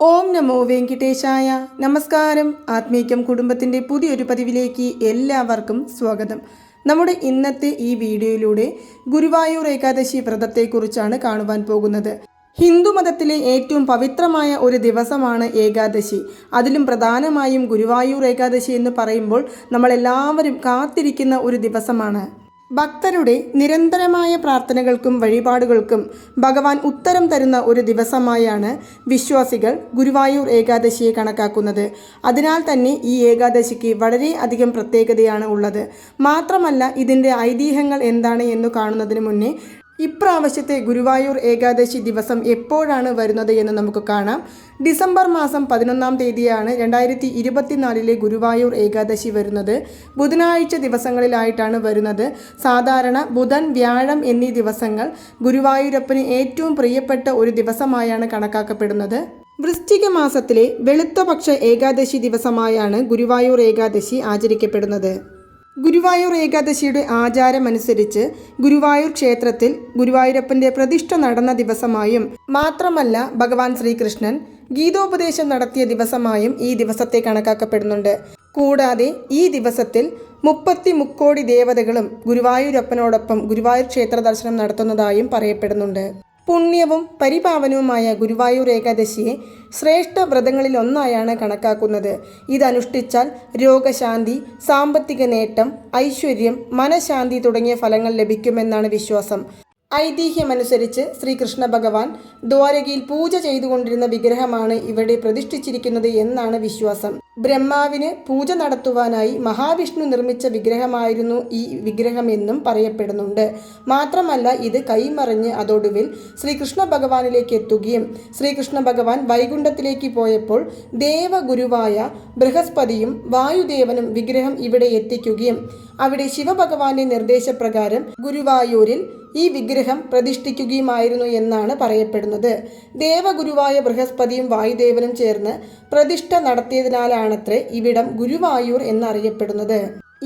ഓം നമോ വെങ്കിട്ടേശായ. നമസ്കാരം. ആത്മീക്യം കുടുംബത്തിന്റെ പുതിയൊരു പതിവിലേക്ക് എല്ലാവർക്കും സ്വാഗതം. നമ്മുടെ ഇന്നത്തെ ഈ വീഡിയോയിലൂടെ ഗുരുവായൂർ ഏകാദശി വ്രതത്തെക്കുറിച്ചാണ് കാണുവാൻ പോകുന്നത്. ഹിന്ദു മതത്തിലെ ഏറ്റവും പവിത്രമായ ഒരു ദിവസമാണ് ഏകാദശി. അതിലും പ്രധാനമായും ഗുരുവായൂർ ഏകാദശി എന്ന് പറയുമ്പോൾ നമ്മളെല്ലാവരും കാത്തിരിക്കുന്ന ഒരു ദിവസമാണ്. ഭക്തരുടെ നിരന്തരമായ പ്രാർത്ഥനകൾക്കും വഴിപാടുകൾക്കും ഭഗവാൻ ഉത്തരം തരുന്ന ഒരു ദിവസമായാണ് വിശ്വാസികൾ ഗുരുവായൂർ ഏകാദശിയെ കണക്കാക്കുന്നത്. അതിനാൽ തന്നെ ഈ ഏകാദശിക്ക് വളരെ അധികം പ്രത്യേകതയാണ് ഉള്ളത്. മാത്രമല്ല ഇതിന്റെ ഐതിഹ്യങ്ങൾ എന്താണ് എന്ന് കാണുന്നതിന് മുന്നേ ഇപ്രാവശ്യത്തെ ഗുരുവായൂർ ഏകാദശി ദിവസം എപ്പോഴാണ് വരുന്നത് എന്ന് നമുക്ക് കാണാം. ഡിസംബർ മാസം പതിനൊന്നാം തീയതിയാണ് രണ്ടായിരത്തി ഇരുപത്തിനാലിലെ ഗുരുവായൂർ ഏകാദശി വരുന്നത്. ബുധനാഴ്ച ദിവസങ്ങളിലായിട്ടാണ് വരുന്നത്. സാധാരണ ബുധൻ വ്യാഴം എന്നീ ദിവസങ്ങൾ ഗുരുവായൂരപ്പന് ഏറ്റവും പ്രിയപ്പെട്ട ഒരു ദിവസമായാണ് കണക്കാക്കപ്പെടുന്നത്. വൃശ്ചിക മാസത്തിലെ വെളുത്തപക്ഷ ഏകാദശി ദിവസമായാണ് ഗുരുവായൂർ ഏകാദശി ആചരിക്കപ്പെടുന്നത്. ഗുരുവായൂർ ഏകാദശിയുടെ ആചാരമനുസരിച്ച് ഗുരുവായൂർ ക്ഷേത്രത്തിൽ ഗുരുവായൂരപ്പന്റെ പ്രതിഷ്ഠ നടന്ന ദിവസമായും മാത്രമല്ല ഭഗവാൻ ശ്രീകൃഷ്ണൻ ഗീതോപദേശം നടത്തിയ ദിവസമായും ഈ ദിവസത്തെ കണക്കാക്കപ്പെടുന്നുണ്ട്. കൂടാതെ ഈ ദിവസത്തിൽ മുപ്പത്തി മുക്കോടി ദേവതകളും ഗുരുവായൂരപ്പനോടൊപ്പം ഗുരുവായൂർ ക്ഷേത്ര ദർശനം നടത്തുന്നതായും പറയപ്പെടുന്നുണ്ട്. പുണ്യവും പരിപാവനവുമായ ഗുരുവായൂർ ഏകാദശിയെ ശ്രേഷ്ഠ വ്രതങ്ങളിൽ ഒന്നായാണ് കണക്കാക്കുന്നത്. ഇതനുഷ്ഠിച്ചാൽ രോഗശാന്തി സാമ്പത്തിക നേട്ടം ഐശ്വര്യം മനഃശാന്തി തുടങ്ങിയ ഫലങ്ങൾ ലഭിക്കുമെന്നാണ് വിശ്വാസം. ഐതിഹ്യമനുസരിച്ച് ശ്രീകൃഷ്ണ ഭഗവാൻ ദ്വാരകയിൽ പൂജ ചെയ്തുകൊണ്ടിരുന്ന വിഗ്രഹമാണ് ഇവിടെ പ്രതിഷ്ഠിച്ചിരിക്കുന്നത് എന്നാണ് വിശ്വാസം. ബ്രഹ്മാവിന് പൂജ നടത്തുവാനായി മഹാവിഷ്ണു നിർമ്മിച്ച വിഗ്രഹമായിരുന്നു ഈ വിഗ്രഹം എന്നും പറയപ്പെടുന്നുണ്ട്. മാത്രമല്ല ഇത് കൈമറിഞ്ഞ് അതൊടുവിൽ ശ്രീകൃഷ്ണ ഭഗവാനിലേക്ക് എത്തുകയും ശ്രീകൃഷ്ണ ഭഗവാൻ വൈകുണ്ഠത്തിലേക്ക് പോയപ്പോൾ ദേവഗുരുവായ ബൃഹസ്പതിയും വായുദേവനും വിഗ്രഹം ഇവിടെ എത്തിക്കുകയും അവിടെ ശിവഭഗവാന്റെ നിർദ്ദേശപ്രകാരം ഗുരുവായൂരിൽ ഈ വിഗ്രഹം പ്രതിഷ്ഠിക്കുകയുമായിരുന്നു എന്നാണ് പറയപ്പെടുന്നത്. ദേവഗുരുവായ ബൃഹസ്പതിയും വായുദേവനും ചേർന്ന് പ്രതിഷ്ഠ നടത്തിയതിനാലാണത്രേ ഇവിടം ഗുരുവായൂർ എന്നറിയപ്പെടുന്നത്.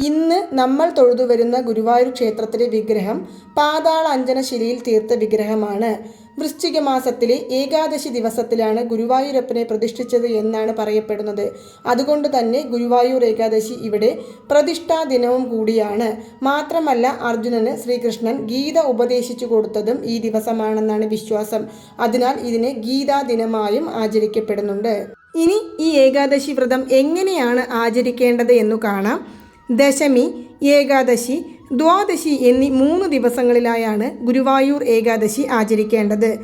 ഇന്ന് നമ്മൾ തൊഴുതുവരുന്ന ഗുരുവായൂർ ക്ഷേത്രത്തിലെ വിഗ്രഹം പാതാള അഞ്ജനശിലയിൽ തീർത്ത വിഗ്രഹമാണ്. വൃശ്ചിക മാസത്തിലെ ഏകാദശി ദിവസത്തിലാണ് ഗുരുവായൂരപ്പനെ പ്രതിഷ്ഠിച്ചത് എന്നാണ് പറയപ്പെടുന്നത്. അതുകൊണ്ട് തന്നെ ഗുരുവായൂർ ഏകാദശി ഇവിടെ പ്രതിഷ്ഠാ ദിനവും കൂടിയാണ്. മാത്രമല്ല അർജുനന് ശ്രീകൃഷ്ണൻ ഗീത ഉപദേശിച്ചു കൊടുത്തതും ഈ ദിവസമാണെന്നാണ് വിശ്വാസം. അതിനാൽ ഇതിനെ ഗീതാ ദിനമായും ആചരിക്കപ്പെടുന്നുണ്ട്. ഇനി ഈ ഏകാദശി വ്രതം എങ്ങനെയാണ് ആചരിക്കേണ്ടത് എന്നു കാണാം. ദശമി ഏകാദശി ദ്വാദശി എന്നീ മൂന്ന് ദിവസങ്ങളിലായാണ് ഗുരുവായൂർ ഏകാദശി ആചരിക്കേണ്ടത്.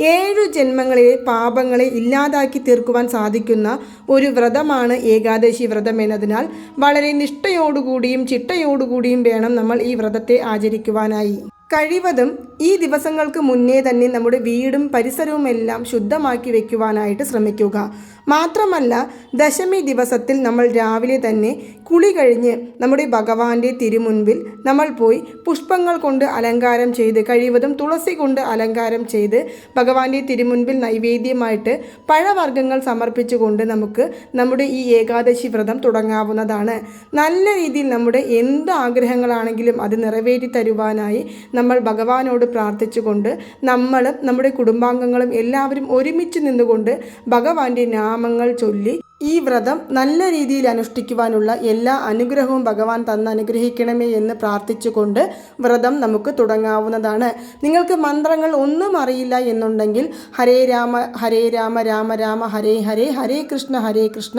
ഏഴു ജന്മങ്ങളിലെ പാപങ്ങളെ ഇല്ലാതാക്കി തീർക്കുവാൻ സാധിക്കുന്ന ഒരു വ്രതമാണ് ഏകാദശി വ്രതം എന്നതിനാൽ വളരെ നിഷ്ഠയോടുകൂടിയും ചിട്ടയോടുകൂടിയും വേണം നമ്മൾ ഈ വ്രതത്തെ ആചരിക്കുവാനായി. കഴിവതും ഈ ദിവസങ്ങൾക്ക് മുന്നേ തന്നെ നമ്മുടെ വീടും പരിസരവും എല്ലാം ശുദ്ധമാക്കി വയ്ക്കുവാനായിട്ട് ശ്രമിക്കുക. മാത്രമല്ല ദശമി ദിവസത്തിൽ നമ്മൾ രാവിലെ തന്നെ കുളി കഴിഞ്ഞ് നമ്മുടെ ഭഗവാന്റെ തിരുമുൻപിൽ നമ്മൾ പോയി പുഷ്പങ്ങൾ കൊണ്ട് അലങ്കാരം ചെയ്ത് കഴിവതും തുളസി കൊണ്ട് അലങ്കാരം ചെയ്ത് ഭഗവാന്റെ തിരുമുൻപിൽ നൈവേദ്യമായിട്ട് പഴവർഗങ്ങൾ സമർപ്പിച്ചുകൊണ്ട് നമുക്ക് നമ്മുടെ ഈ ഏകാദശി വ്രതം തുടങ്ങാവുന്നതാണ്. നല്ല രീതിയിൽ നമ്മുടെ എന്ത് ആഗ്രഹങ്ങളാണെങ്കിലും അത് നിറവേറ്റി തരുവാനായി നമ്മൾ ഭഗവാനോട് പ്രാർത്ഥിച്ചുകൊണ്ട് നമ്മളും നമ്മുടെ കുടുംബാംഗങ്ങളും എല്ലാവരും ഒരുമിച്ച് നിന്നുകൊണ്ട് ഭഗവാന്റെ നാമങ്ങൾ ചൊല്ലി ഈ വ്രതം നല്ല രീതിയിൽ അനുഷ്ഠിക്കുവാനുള്ള എല്ലാ അനുഗ്രഹവും ഭഗവാൻ തന്ന് അനുഗ്രഹിക്കണമേ എന്ന് പ്രാർത്ഥിച്ചുകൊണ്ട് വ്രതം നമുക്ക് തുടങ്ങാവുന്നതാണ്. നിങ്ങൾക്ക് മന്ത്രങ്ങൾ ഒന്നും അറിയില്ല എന്നുണ്ടെങ്കിൽ ഹരേ രാമ ഹരേ രാമ രാമ രാമ ഹരേ ഹരേ ഹരേ കൃഷ്ണ ഹരേ കൃഷ്ണ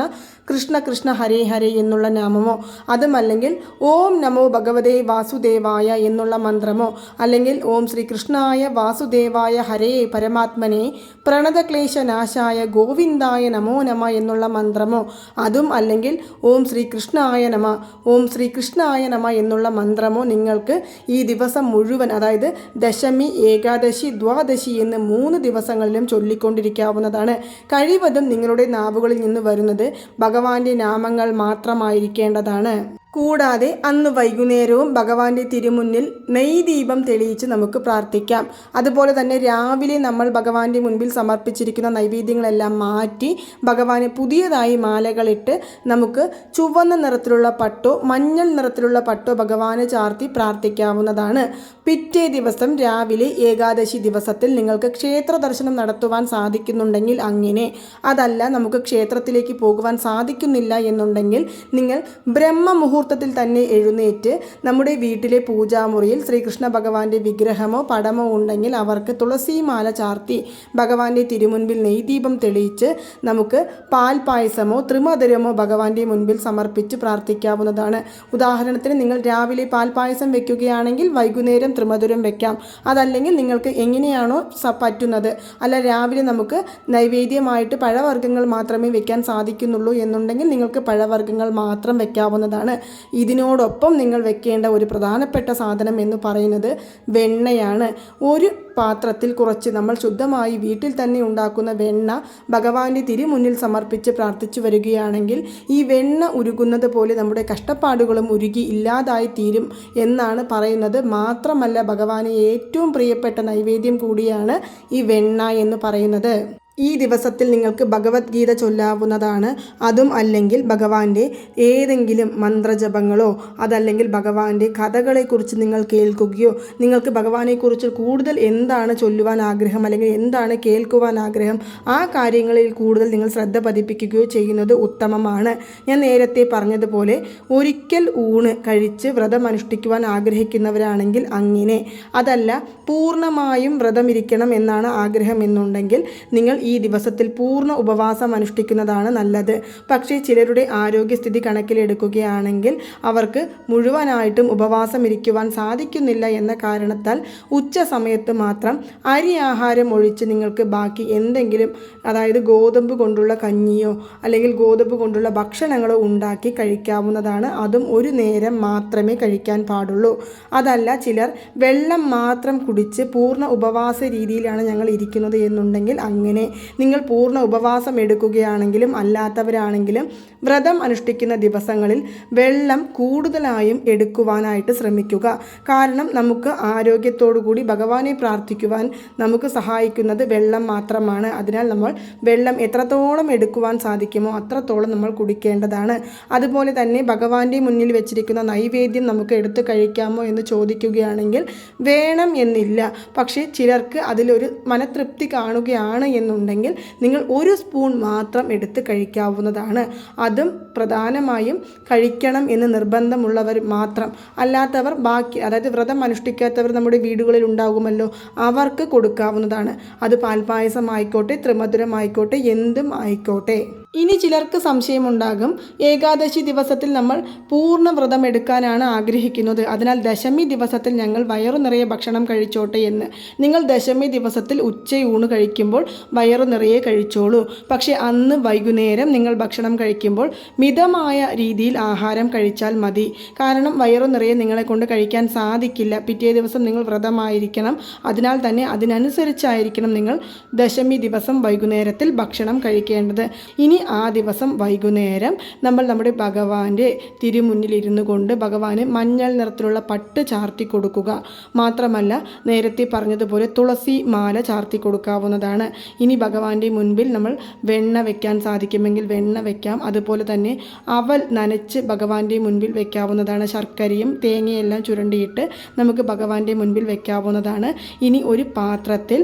കൃഷ്ണ കൃഷ്ണ ഹരേ ഹരേ എന്നുള്ള നാമമോ അതുമല്ലെങ്കിൽ ഓം നമോ ഭഗവതേ വാസുദേവായ എന്നുള്ള മന്ത്രമോ അല്ലെങ്കിൽ ഓം ശ്രീകൃഷ്ണായ വാസുദേവായ ഹരേ പരമാത്മനെ പ്രണതക്ലേശനാശായ ഗോവിന്ദായ നമോ നമ എന്നുള്ള മന്ത്രമോ? അതും അല്ലെങ്കിൽ ഓം ശ്രീകൃഷ്ണായ നമ ഓം ശ്രീകൃഷ്ണായ നമ എന്നുള്ള മന്ത്രമോ നിങ്ങൾക്ക് ഈ ദിവസം മുഴുവൻ അതായത് ദശമി ഏകാദശി ദ്വാദശി എന്ന് മൂന്ന് ദിവസങ്ങളിലും ചൊല്ലിക്കൊണ്ടിരിക്കാവുന്നതാണ്. കഴിവതും നിങ്ങളുടെ നാവുകളിൽ നിന്ന് വരുന്നത് ഭഗവാന്റെ നാമങ്ങൾ മാത്രമായിരിക്കേണ്ടതാണ്. കൂടാതെ അന്ന് വൈകുന്നേരവും ഭഗവാന്റെ തിരുമുന്നിൽ നെയ് ദീപം തെളിയിച്ച് നമുക്ക് പ്രാർത്ഥിക്കാം. അതുപോലെ തന്നെ രാവിലെ നമ്മൾ ഭഗവാന്റെ മുൻപിൽ സമർപ്പിച്ചിരിക്കുന്ന നൈവേദ്യങ്ങളെല്ലാം മാറ്റി ഭഗവാന് പുതിയതായി മാലകളിട്ട് നമുക്ക് ചുവന്ന നിറത്തിലുള്ള പട്ടോ മഞ്ഞൾ നിറത്തിലുള്ള പട്ടോ ഭഗവാന് ചാർത്തി പ്രാർത്ഥിക്കാവുന്നതാണ്. പിറ്റേ ദിവസം രാവിലെ ഏകാദശി ദിവസത്തിൽ നിങ്ങൾക്ക് ക്ഷേത്ര ദർശനം നടത്തുവാൻ സാധിക്കുന്നുണ്ടെങ്കിൽ അങ്ങനെ. അതല്ല നമുക്ക് ക്ഷേത്രത്തിലേക്ക് പോകുവാൻ സാധിക്കുന്നില്ല എന്നുണ്ടെങ്കിൽ നിങ്ങൾ ബ്രഹ്മ മുഹൂർത്തത്തിൽ തന്നെ എഴുന്നേറ്റ് നമ്മുടെ വീട്ടിലെ പൂജാമുറിയിൽ ശ്രീകൃഷ്ണ ഭഗവാന്റെ വിഗ്രഹമോ പടമോ ഉണ്ടെങ്കിൽ അവർക്ക് തുളസിമാല ചാർത്തി ഭഗവാന്റെ തിരുമുൻപിൽ നെയ്ദീപം തെളിയിച്ച് നമുക്ക് പാൽ പായസമോ ത്രിമധുരമോ ഭഗവാന്റെ മുൻപിൽ സമർപ്പിച്ച് പ്രാർത്ഥിക്കാവുന്നതാണ്. ഉദാഹരണത്തിന് നിങ്ങൾ രാവിലെ പാൽ പായസം വെക്കുകയാണെങ്കിൽ വൈകുന്നേരം ത്രിമധുരം വെക്കാം. അതല്ലെങ്കിൽ നിങ്ങൾക്ക് എങ്ങനെയാണോ പറ്റുന്നത്. അല്ല രാവിലെ നമുക്ക് നൈവേദ്യമായിട്ട് പഴവർഗങ്ങൾ മാത്രമേ വെക്കാൻ സാധിക്കുന്നുള്ളൂ എന്നുണ്ടെങ്കിൽ നിങ്ങൾക്ക് പഴവർഗങ്ങൾ മാത്രം വെക്കാവുന്നതാണ്. ഇതിനോടൊപ്പം നിങ്ങൾ വെക്കേണ്ട ഒരു പ്രധാനപ്പെട്ട സാധനം എന്ന് പറയുന്നത് വെണ്ണയാണ്. ഒരു പാത്രത്തിൽ കുറച്ച് നമ്മൾ ശുദ്ധമായി വീട്ടിൽ തന്നെ ഉണ്ടാക്കുന്ന വെണ്ണ ഭഗവാന്റെ തിരുമുന്നിൽ സമർപ്പിച്ച് പ്രാർത്ഥിച്ചു വരികയാണെങ്കിൽ ഈ വെണ്ണ ഉരുകുന്നത് പോലെ നമ്മുടെ കഷ്ടപ്പാടുകളും ഉരുകി ഇല്ലാതായി തീരും എന്നാണ് പറയുന്നത്. മാത്രമല്ല ഭഗവാന് ഏറ്റവും പ്രിയപ്പെട്ട നൈവേദ്യം കൂടിയാണ് ഈ വെണ്ണ എന്ന് പറയുന്നത്. ഈ ദിവസത്തിൽ നിങ്ങൾക്ക് ഭഗവത്ഗീത ചൊല്ലാവുന്നതാണ്. അതും അല്ലെങ്കിൽ ഭഗവാന്റെ ഏതെങ്കിലും മന്ത്രജപങ്ങളോ അതല്ലെങ്കിൽ ഭഗവാന്റെ കഥകളെക്കുറിച്ച് നിങ്ങൾ കേൾക്കുകയോ നിങ്ങൾക്ക് ഭഗവാനെക്കുറിച്ച് കൂടുതൽ എന്താണ് ചൊല്ലുവാൻ ആഗ്രഹം അല്ലെങ്കിൽ എന്താണ് കേൾക്കുവാൻ ആഗ്രഹം ആ കാര്യങ്ങളിൽ കൂടുതൽ നിങ്ങൾ ശ്രദ്ധ പതിപ്പിക്കുകയോ ചെയ്യുന്നത് ഉത്തമമാണ്. ഞാൻ നേരത്തെ പറഞ്ഞതുപോലെ ഒരിക്കൽ ഊണ് കഴിച്ച് വ്രതം അനുഷ്ഠിക്കുവാൻ ആഗ്രഹിക്കുന്നവരാണെങ്കിൽ അങ്ങനെ. അതല്ല പൂർണമായും വ്രതമിരിക്കണം എന്നാണ് ആഗ്രഹം എന്നുണ്ടെങ്കിൽ നിങ്ങൾ ഈ ദിവസത്തിൽ പൂർണ ഉപവാസം അനുഷ്ഠിക്കുന്നതാണ് നല്ലത്. പക്ഷേ ചിലരുടെ ആരോഗ്യസ്ഥിതി കണക്കിലെടുക്കുകയാണെങ്കിൽ അവർക്ക് മുഴുവനായിട്ടും ഉപവാസം ഇരിക്കുവാൻ സാധിക്കുന്നില്ല എന്ന കാരണത്താൽ ഉച്ച സമയത്ത് മാത്രം അരി ആഹാരം ഒഴിച്ച് നിങ്ങൾക്ക് ബാക്കി എന്തെങ്കിലും അതായത് ഗോതമ്പ് കൊണ്ടുള്ള കഞ്ഞിയോ അല്ലെങ്കിൽ ഗോതമ്പ് കൊണ്ടുള്ള ഭക്ഷണങ്ങളോ ഉണ്ടാക്കി കഴിക്കാവുന്നതാണ്. അതും ഒരു നേരം മാത്രമേ കഴിക്കാൻ പാടുള്ളൂ. അതല്ല ചിലർ വെള്ളം മാത്രം കുടിച്ച് പൂർണ ഉപവാസ രീതിയിലാണ് ഞങ്ങൾ ഇരിക്കുന്നത് എന്നുണ്ടെങ്കിൽ അങ്ങനെ നിങ്ങൾ പൂർണ ഉപവാസം എടുക്കുകയാണെങ്കിലും അല്ലാത്തവരാണെങ്കിലും വ്രതം അനുഷ്ഠിക്കുന്ന ദിവസങ്ങളിൽ വെള്ളം കൂടുതലായും എടുക്കുവാനായിട്ട് ശ്രമിക്കുക. കാരണം നമുക്ക് ആരോഗ്യത്തോടു കൂടി ഭഗവാനെ പ്രാർത്ഥിക്കുവാൻ നമുക്ക് സഹായിക്കുന്നത് വെള്ളം മാത്രമാണ്. അതിനാൽ നമ്മൾ വെള്ളം എത്രത്തോളം എടുക്കുവാൻ സാധിക്കുമോ അത്രത്തോളം നമ്മൾ കുടിക്കേണ്ടതാണ്. അതുപോലെ തന്നെ ഭഗവാന്റെ മുന്നിൽ വെച്ചിരിക്കുന്ന നൈവേദ്യം നമുക്ക് എടുത്തു കഴിക്കാമോ എന്ന് ചോദിക്കുകയാണെങ്കിൽ വേണം എന്നില്ല. പക്ഷേ ചിലർക്ക് അതിലൊരു മനതൃപ്തി കാണുകയാണ് നിങ്ങൾ ഒരു സ്പൂൺ മാത്രം എടുത്ത് കഴിക്കാവുന്നതാണ്. അതും പ്രധാനമായും കഴിക്കണം എന്ന് നിർബന്ധമുള്ളവർ മാത്രം. അല്ലാത്തവർ ബാക്കി അതായത് വ്രതം അനുഷ്ഠിക്കാത്തവർ നമ്മുടെ വീടുകളിൽ ഉണ്ടാകുമല്ലോ അവർക്ക് കൊടുക്കാവുന്നതാണ്. അത് പാൽപ്പായസം ആയിക്കോട്ടെ ത്രിമധുരമായിക്കോട്ടെ എന്തും ആയിക്കോട്ടെ. ഇനി ചിലർക്ക് സംശയമുണ്ടാകും. ഏകാദശി ദിവസത്തിൽ നമ്മൾ പൂർണ വ്രതം എടുക്കാനാണ് ആഗ്രഹിക്കുന്നത്. അതിനാൽ ദശമി ദിവസത്തിൽ ഞങ്ങൾ വയറു നിറയെ ഭക്ഷണം കഴിച്ചോട്ടെ എന്ന്. നിങ്ങൾ ദശമി ദിവസത്തിൽ ഉച്ചയൂണ് കഴിക്കുമ്പോൾ വയറു നിറയെ കഴിച്ചോളൂ. പക്ഷേ അന്ന് വൈകുന്നേരം നിങ്ങൾ ഭക്ഷണം കഴിക്കുമ്പോൾ മിതമായ രീതിയിൽ ആഹാരം കഴിച്ചാൽ മതി. കാരണം വയറു നിറയെ നിങ്ങളെ കൊണ്ട് കഴിക്കാൻ സാധിക്കില്ല. പിറ്റേ ദിവസം നിങ്ങൾ വ്രതമായിരിക്കണം. അതിനാൽ തന്നെ അതിനനുസരിച്ചായിരിക്കണം നിങ്ങൾ ദശമി ദിവസം വൈകുന്നേരത്തിൽ ഭക്ഷണം കഴിക്കേണ്ടത്. ഇനി ആ ദിവസം വൈകുന്നേരം നമ്മൾ നമ്മുടെ ഭഗവാന്റെ തിരുമുന്നിൽ ഇരുന്നു കൊണ്ട് ഭഗവാന് മഞ്ഞൾ നിറത്തിലുള്ള പട്ട് ചാർത്തി കൊടുക്കുക. മാത്രമല്ല നേരത്തെ പറഞ്ഞതുപോലെ തുളസി മാല ചാർത്തി കൊടുക്കാവുന്നതാണ്. ഇനി ഭഗവാന്റെ മുൻപിൽ നമ്മൾ വെണ്ണ വെക്കാൻ സാധിക്കുമെങ്കിൽ വെണ്ണ വെക്കാം. അതുപോലെ തന്നെ അവൽ നനച്ച് ഭഗവാന്റെ മുൻപിൽ വെക്കാവുന്നതാണ്. ശർക്കരയും തേങ്ങയെല്ലാം ചുരണ്ടിയിട്ട് നമുക്ക് ഭഗവാന്റെ മുൻപിൽ വെക്കാവുന്നതാണ്. ഇനി ഒരു പാത്രത്തിൽ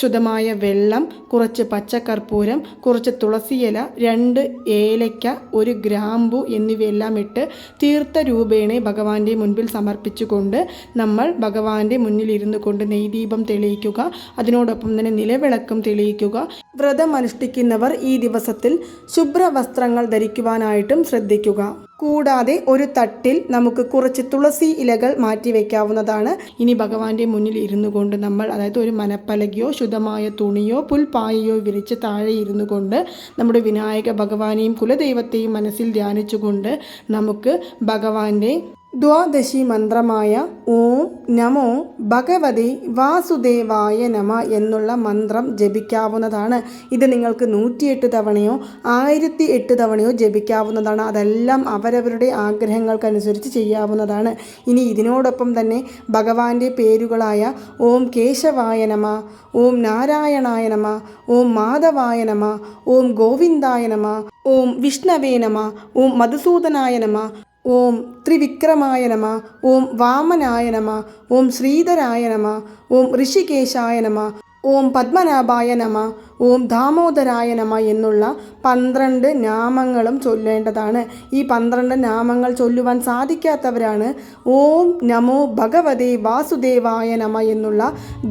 ശുദ്ധമായ വെള്ളം കുറച്ച് പച്ചക്കർപ്പൂരം കുറച്ച് തുളസിയില രണ്ട് ഏലയ്ക്ക ഒരു ഗ്രാമ്പു എന്നിവയെല്ലാം ഇട്ട് തീർത്ഥ രൂപേണെ ഭഗവാന്റെ മുൻപിൽ സമർപ്പിച്ചുകൊണ്ട് നമ്മൾ ഭഗവാന്റെ മുന്നിൽ ഇരുന്നു കൊണ്ട് നെയ്ദീപം തെളിയിക്കുക. അതിനോടൊപ്പം തന്നെ നിലവിളക്കും തെളിയിക്കുക. വ്രതം അനുഷ്ഠിക്കുന്നവർ ഈ ദിവസത്തിൽ ശുഭ്ര വസ്ത്രങ്ങൾ ധരിക്കുവാനായിട്ടും ശ്രദ്ധിക്കുക. കൂടാതെ ഒരു തട്ടിൽ നമുക്ക് കുറച്ച് തുളസി ഇലകൾ മാറ്റി വയ്ക്കാവുന്നതാണ് ഇനി ഭഗവാന്റെ മുന്നിൽ ഇരുന്നു കൊണ്ട് നമ്മൾ അതായത് ഒരു മനപ്പലകയോ ശുദ്ധമായ തുണിയോ പുൽപ്പായയോ വിരിച്ച് താഴെ ഇരുന്നു കൊണ്ട് നമ്മുടെ വിനായക ഭഗവാനെയും കുലദൈവത്തെയും മനസ്സിൽ ധ്യാനിച്ചുകൊണ്ട് നമുക്ക് ഭഗവാന്റെ ദ്വാദശി മന്ത്രമായ ഓം നമോ ഭഗവതി വാസുദേവായ നമ എന്നുള്ള മന്ത്രം ജപിക്കാവുന്നതാണ്. ഇത് നിങ്ങൾക്ക് നൂറ്റിയെട്ട് തവണയോ ആയിരത്തി എട്ട് തവണയോ ജപിക്കാവുന്നതാണ്. അതെല്ലാം അവരവരുടെ ആഗ്രഹങ്ങൾക്കനുസരിച്ച് ചെയ്യാവുന്നതാണ്. ഇനി ഇതിനോടൊപ്പം തന്നെ ഭഗവാന്റെ പേരുകളായ ഓം കേശവായ നമ ഓം നാരായണായ നമ ഓം മാധവായ നമ ഓം ഗോവിന്ദായ നമ ഓം വിഷ്ണവേ നമ ഓം മധുസൂദനായ നമ ഓം ത്രിവിക്രമായ നമ ഓം വാമനായ നമ ഓം ശ്രീധരായ നമ ഓം ഋഷികേശായ നമ ഓം പത്മനാഭായ നമ ഓം ദാമോദരായ നമ എന്നുള്ള പന്ത്രണ്ട് നാമങ്ങളും ചൊല്ലേണ്ടതാണ്. ഈ പന്ത്രണ്ട് നാമങ്ങൾ ചൊല്ലുവാൻ സാധിക്കാത്തവരാണ് ഓം നമോ ഭഗവതേ വാസുദേവായ നമ എന്നുള്ള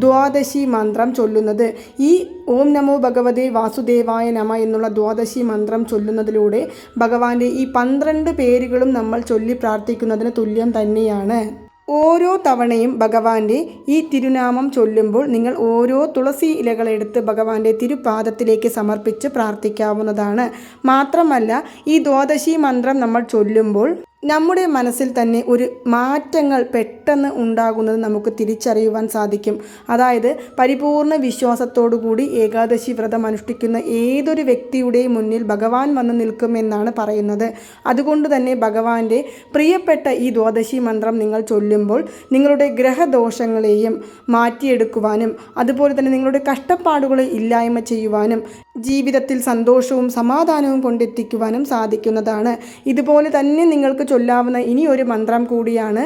ദ്വാദശി മന്ത്രം ചൊല്ലുന്നത്. ഈ ഓം നമോ ഭഗവതേ വാസുദേവായ നമ എന്നുള്ള ദ്വാദശി മന്ത്രം ചൊല്ലുന്നതിലൂടെ ഭഗവാന്റെ ഈ പന്ത്രണ്ട് പേരുകളും നമ്മൾ ചൊല്ലി പ്രാർത്ഥിക്കുന്നതിന് തുല്യം തന്നെയാണ്. ഓരോ തവണയും ഭഗവാന്റെ ഈ തിരുനാമം ചൊല്ലുമ്പോൾ നിങ്ങൾ ഓരോ തുളസി ഇലകളെടുത്ത് ഭഗവാന്റെ തിരുപാദത്തിലേക്ക് സമർപ്പിച്ച് പ്രാർത്ഥിക്കാവുന്നതാണ്. മാത്രമല്ല ഈ ദ്വാദശി മന്ത്രം നമ്മൾ ചൊല്ലുമ്പോൾ നമ്മുടെ മനസ്സിൽ തന്നെ ഒരു മാറ്റങ്ങൾ പെട്ടെന്ന് ഉണ്ടാകുന്നത് നമുക്ക് തിരിച്ചറിയുവാൻ സാധിക്കും. അതായത് പരിപൂർണ വിശ്വാസത്തോടുകൂടി ഏകാദശി വ്രതം അനുഷ്ഠിക്കുന്ന ഏതൊരു വ്യക്തിയുടെയും മുന്നിൽ ഭഗവാൻ വന്ന് നിൽക്കുമെന്നാണ് പറയുന്നത്. അതുകൊണ്ട് തന്നെ ഭഗവാന്റെ പ്രിയപ്പെട്ട ഈ ദ്വാദശി മന്ത്രം നിങ്ങൾ ചൊല്ലുമ്പോൾ നിങ്ങളുടെ ഗ്രഹദോഷങ്ങളെയും മാറ്റിയെടുക്കുവാനും അതുപോലെ തന്നെ നിങ്ങളുടെ കഷ്ടപ്പാടുകളെ ഇല്ലായ്മ ചെയ്യുവാനും ജീവിതത്തിൽ സന്തോഷവും സമാധാനവും കൊണ്ടെത്തിക്കുവാനും സാധിക്കുന്നതാണ്. ഇതുപോലെ തന്നെ നിങ്ങൾക്ക് ചൊല്ലാവുന്ന ഇനിയൊരു മന്ത്രം കൂടിയാണ്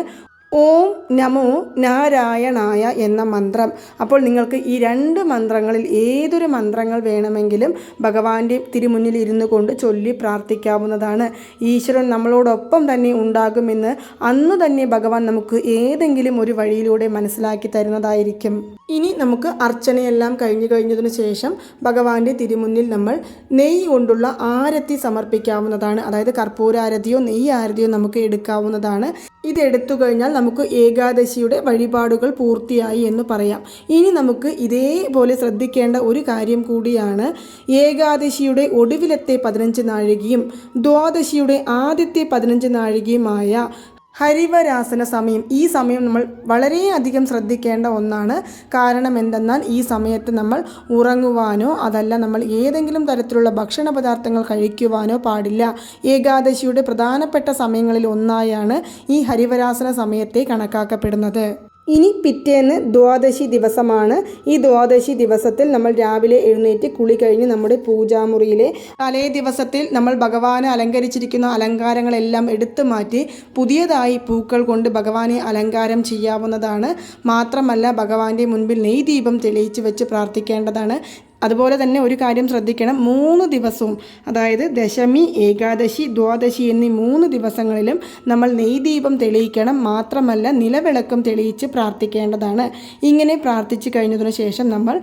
ഓം നമോ നാരായണായ എന്ന മന്ത്രം. അപ്പോൾ നിങ്ങൾക്ക് ഈ രണ്ട് മന്ത്രങ്ങളിൽ ഏതൊരു മന്ത്രങ്ങൾ വേണമെങ്കിലും ഭഗവാന്റെ തിരുമുന്നിൽ ഇരുന്നു കൊണ്ട് ചൊല്ലി പ്രാർത്ഥിക്കാവുന്നതാണ്. ഈശ്വരൻ നമ്മളോടൊപ്പം തന്നെ ഉണ്ടാകുമെന്ന് അന്ന് തന്നെ ഭഗവാൻ നമുക്ക് ഏതെങ്കിലും ഒരു വഴിയിലൂടെ മനസ്സിലാക്കി തരുന്നതായിരിക്കും. ഇനി നമുക്ക് അർച്ചനയെല്ലാം കഴിഞ്ഞു കഴിഞ്ഞതിന് ശേഷം ഭഗവാന്റെ തിരുമുന്നിൽ നമ്മൾ നെയ്യ് കൊണ്ടുള്ള ആരത്തി സമർപ്പിക്കാവുന്നതാണ്. അതായത് കർപ്പൂരാരതിയോ നെയ്യ് ആരതിയോ നമുക്ക് എടുക്കാവുന്നതാണ്. ഇത് എടുത്തു കഴിഞ്ഞാൽ നമുക്ക് ഏകാദശിയുടെ വഴിപാടുകൾ പൂർത്തിയായി എന്ന് പറയാം. ഇനി നമുക്ക് ഇതേപോലെ ശ്രദ്ധിക്കേണ്ട ഒരു കാര്യം കൂടിയാണ് ഏകാദശിയുടെ ഒടുവിലത്തെ പതിനഞ്ച് നാഴികയും ദ്വാദശിയുടെ ആദ്യത്തെ പതിനഞ്ച് നാഴികയുമായ ഹരിവരാസന സമയം ഈ സമയം നമ്മൾ വളരെയധികം ശ്രദ്ധിക്കേണ്ട ഒന്നാണ്. കാരണം എന്തെന്നാൽ ഈ സമയത്ത് നമ്മൾ ഉറങ്ങുവാനോ അതല്ല നമ്മൾ ഏതെങ്കിലും തരത്തിലുള്ള ഭക്ഷണ പദാർത്ഥങ്ങൾ കഴിക്കുവാനോ പാടില്ല. ഏകാദശിയുടെ പ്രധാനപ്പെട്ട സമയങ്ങളിൽ ഒന്നായാണ് ഈ ഹരിവരാസന സമയത്തെ കണക്കാക്കപ്പെടുന്നത്. ഇനി പിറ്റേന്ന് ദ്വാദശി ദിവസമാണ്. ഈ ദ്വാദശി ദിവസത്തിൽ നമ്മൾ രാവിലെ എഴുന്നേറ്റ് കുളി കഴിഞ്ഞ് നമ്മുടെ പൂജാമുറിയിലെ തലേ ദിവസത്തിൽ നമ്മൾ ഭഗവാനെ അലങ്കരിച്ചിരിക്കുന്ന അലങ്കാരങ്ങളെല്ലാം എടുത്തു മാറ്റി പുതിയതായി പൂക്കൾ കൊണ്ട് ഭഗവാനെ അലങ്കാരം ചെയ്യാവുന്നതാണ്. മാത്രമല്ല ഭഗവാന്റെ മുൻപിൽ നെയ്ദീപം തെളിയിച്ച് വെച്ച് പ്രാർത്ഥിക്കേണ്ടതാണ്. അതുപോലെ തന്നെ ഒരു കാര്യം ശ്രദ്ധിക്കണം. മൂന്ന് ദിവസവും അതായത് ദശമി ഏകാദശി ദ്വാദശി എന്നീ മൂന്ന് ദിവസങ്ങളിലും നമ്മൾ നെയ്ദീപം തെളിയിക്കണം. മാത്രമല്ല നിലവിളക്കും തെളിയിച്ച് പ്രാർത്ഥിക്കേണ്ടതാണ്. ഇങ്ങനെ പ്രാർത്ഥിച്ചു കഴിഞ്ഞതിന് ശേഷം നമ്മൾ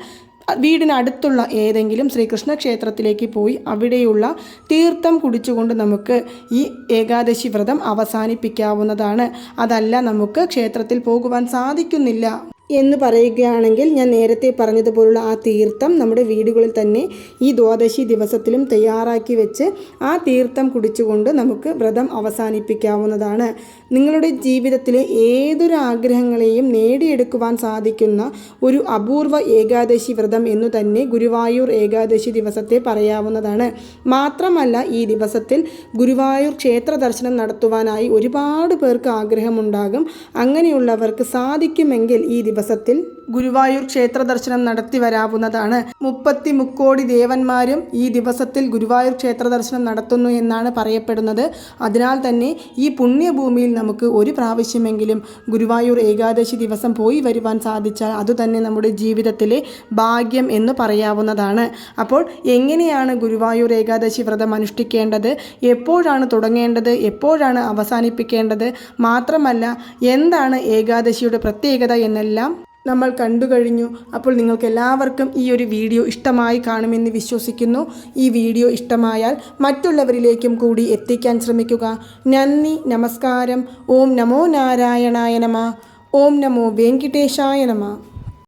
വീടിനടുത്തുള്ള ഏതെങ്കിലും ശ്രീകൃഷ്ണ ക്ഷേത്രത്തിലേക്ക് പോയി അവിടെയുള്ള തീർത്ഥം കുടിച്ചുകൊണ്ട് നമുക്ക് ഈ ഏകാദശി വ്രതം അവസാനിപ്പിക്കാവുന്നതാണ്. അതല്ല നമുക്ക് ക്ഷേത്രത്തിൽ പോകുവാൻ സാധിക്കുന്നില്ല. എന്ന് പറയുകയാണെങ്കിൽ ഞാൻ നേരത്തെ പറഞ്ഞതുപോലുള്ള ആ തീർത്ഥം നമ്മുടെ വീടുകളിൽ തന്നെ ഈ ദ്വാദശി ദിവസത്തിലും തയ്യാറാക്കി വെച്ച് ആ തീർത്ഥം കുടിച്ചുകൊണ്ട് നമുക്ക് വ്രതം അവസാനിപ്പിക്കാവുന്നതാണ്. നിങ്ങളുടെ ജീവിതത്തിലെ ഏതൊരു ആഗ്രഹങ്ങളെയും നേടിയെടുക്കുവാൻ സാധിക്കുന്ന ഒരു അപൂർവ ഏകാദശി വ്രതം എന്നു തന്നെ ഗുരുവായൂർ ഏകാദശി ദിവസത്തെ പറയാവുന്നതാണ്. മാത്രമല്ല ഈ ദിവസത്തിൽ ഗുരുവായൂർ ക്ഷേത്ര ദർശനം നടത്തുവാനായി ഒരുപാട് പേർക്ക് ആഗ്രഹമുണ്ടാകും. അങ്ങനെയുള്ളവർക്ക് സാധിക്കുമെങ്കിൽ ഈ ദിവസത്തിൽ ഗുരുവായൂർ ക്ഷേത്ര ദർശനം നടത്തി വരാവുന്നതാണ്. മുപ്പത്തി മുക്കോടി ദേവന്മാരും ഈ ദിവസത്തിൽ ഗുരുവായൂർ ക്ഷേത്ര ദർശനം നടത്തുന്നു എന്നാണ് പറയപ്പെടുന്നത്. അതിനാൽ തന്നെ ഈ പുണ്യഭൂമിയിൽ നമുക്ക് ഒരു പ്രാവശ്യമെങ്കിലും ഗുരുവായൂർ ഏകാദശി ദിവസം പോയി വരുവാൻ സാധിച്ചാൽ അതുതന്നെ നമ്മുടെ ജീവിതത്തിലെ ഭാഗ്യം എന്ന് പറയാവുന്നതാണ്. അപ്പോൾ എങ്ങനെയാണ് ഗുരുവായൂർ ഏകാദശി വ്രതം അനുഷ്ഠിക്കേണ്ടത്? എപ്പോഴാണ് തുടങ്ങേണ്ടത്? എപ്പോഴാണ് അവസാനിപ്പിക്കേണ്ടത്? മാത്രമല്ല എന്താണ് ഏകാദശിയുടെ പ്രത്യേകത എന്നെല്ലാം നമ്മൾ കണ്ടു കഴിഞ്ഞു. അപ്പോൾ നിങ്ങൾക്ക് എല്ലാവർക്കും ഈ ഒരു വീഡിയോ ഇഷ്ടമായി കാണുമെന്ന് വിശ്വസിക്കുന്നു. ഈ വീഡിയോ ഇഷ്ടമായാൽ മറ്റുള്ളവരിലേക്കും കൂടി എത്തിക്കാൻ ശ്രമിക്കുക. നന്ദി നമസ്കാരം. ഓം നമോ നാരായണായ നമ. ഓം നമോ വെങ്കിടേശായ നമ.